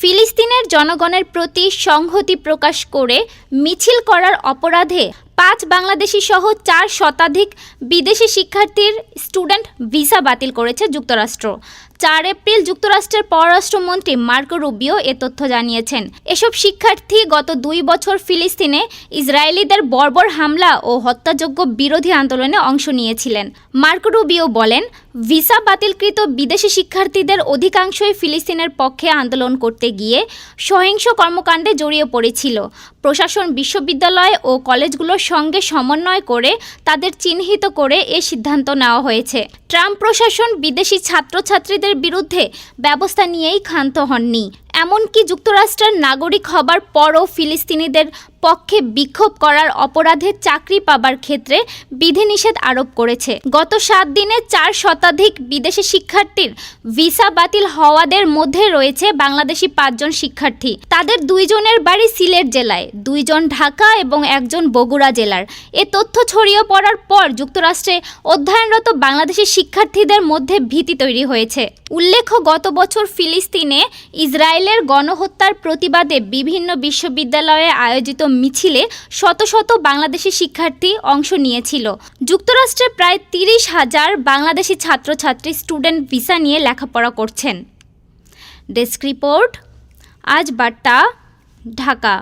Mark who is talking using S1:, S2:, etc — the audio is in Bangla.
S1: ফিলিস্তিনের জনগণের প্রতি সংহতি প্রকাশ করে মিছিল করার অপরাধে পাঁচ বাংলাদেশি সহ চার শতাধিক বিদেশি শিক্ষার্থীর স্টুডেন্ট ভিসা বাতিল করেছে যুক্তরাষ্ট্র। চার এপ্রিল যুক্তরাষ্ট্রের পররাষ্ট্রমন্ত্রী মার্কো রুবিও এ তথ্য জানিয়েছেন। এসব শিক্ষার্থী গত দুই বছর ফিলিস্তিনে ইসরায়েলিদের বর্বর হামলা ও হত্যাযোগ্য বিরোধী আন্দোলনে অংশ নিয়েছিলেন। মার্কো রুবিও বলেন, ভিসা বাতিলকৃত বিদেশি শিক্ষার্থীদের অধিকাংশই ফিলিস্তিনের পক্ষে আন্দোলন করতে গিয়ে সহিংস কর্মকাণ্ডে জড়িয়ে পড়েছিল। প্রশাসন, বিশ্ববিদ্যালয় ও কলেজগুলোর সঙ্গে সমন্বয় করে তাদের চিহ্নিত করে এ সিদ্ধান্ত নেওয়া হয়েছে। ট্রাম্প প্রশাসন বিদেশি ছাত্রছাত্রীদের বিরুদ্ধে ব্যবস্থা নিয়েই ক্ষান্ত হননি। এমনকি যুক্তরাষ্ট্রের নাগরিক হবার পরও ফিলিস্তিনিদের পক্ষে বিক্ষোভ করার অপরাধে চাকরি পাবার ক্ষেত্রে বিধিনিষেধ আরোপ করেছে। গত সাত দিনে চার শতাধিক বিদেশি শিক্ষার্থীর ভিসা বাতিল হওয়াদের মধ্যে রয়েছে বাংলাদেশি পাঁচজন শিক্ষার্থী। তাদের দুইজনের বাড়ি সিলেট জেলায়, দুইজন ঢাকা এবং একজন বগুড়া জেলার। এ তথ্য ছড়িয়ে পড়ার পর যুক্তরাষ্ট্রে অধ্যয়নরত বাংলাদেশি শিক্ষার্থীদের মধ্যে ভীতি তৈরি হয়েছে। উল্লেখ্য, গত বছর ফিলিস্তিনে ইসরায়েলের গণহত্যার প্রতিবাদে বিভিন্ন বিশ্ববিদ্যালয়ে আয়োজিত মিছিলে শত শত বাংলাদেশি শিক্ষার্থী অংশ নিয়েছিল। যুক্তরাষ্ট্রে প্রায় তিরিশ হাজার বাংলাদেশি ছাত্রছাত্রী স্টুডেন্ট ভিসা নিয়ে লেখাপড়া করছেন। ডেস্ক রিপোর্ট, আজ বার্তা, ঢাকা।